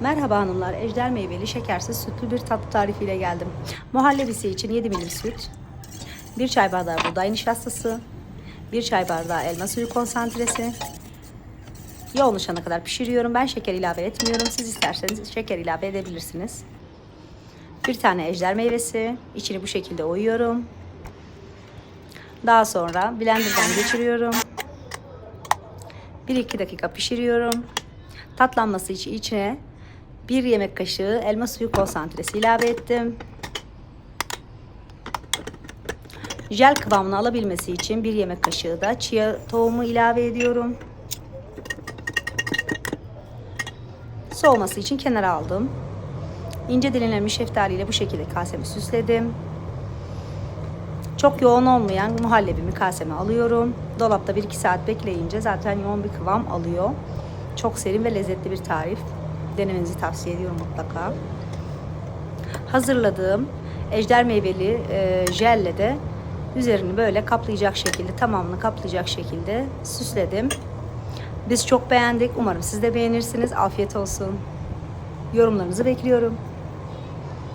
Merhaba hanımlar, ejder meyveli şekersiz sütlü bir tatlı tarifiyle geldim. Muhallebisi için 7 milim süt, 1 çay bardağı buğday nişastası, 1 çay bardağı elma suyu konsantresi, yoğunlaşana kadar pişiriyorum. Ben şeker ilave etmiyorum. Siz isterseniz şeker ilave edebilirsiniz. Bir tane ejder meyvesi, içini bu şekilde oyuyorum. Daha sonra blenderdan geçiriyorum. 1-2 dakika pişiriyorum. Tatlanması için içine 1 yemek kaşığı elma suyu konsantresi ilave ettim. Jel kıvamını alabilmesi için 1 yemek kaşığı da chia tohumu ilave ediyorum. Soğuması için kenara aldım. İnce dilimlenmiş şeftali ile bu şekilde kasemi süsledim. Çok yoğun olmayan muhallebimi kaseme alıyorum. Dolapta 1-2 saat bekleyince zaten yoğun bir kıvam alıyor. Çok serin ve lezzetli bir tarif. Denemenizi tavsiye ediyorum mutlaka. Hazırladığım ejder meyveli e, jelle de üzerini böyle kaplayacak şekilde, tamamını kaplayacak şekilde süsledim. Biz çok beğendik. Umarım siz de beğenirsiniz. Afiyet olsun. Yorumlarınızı bekliyorum.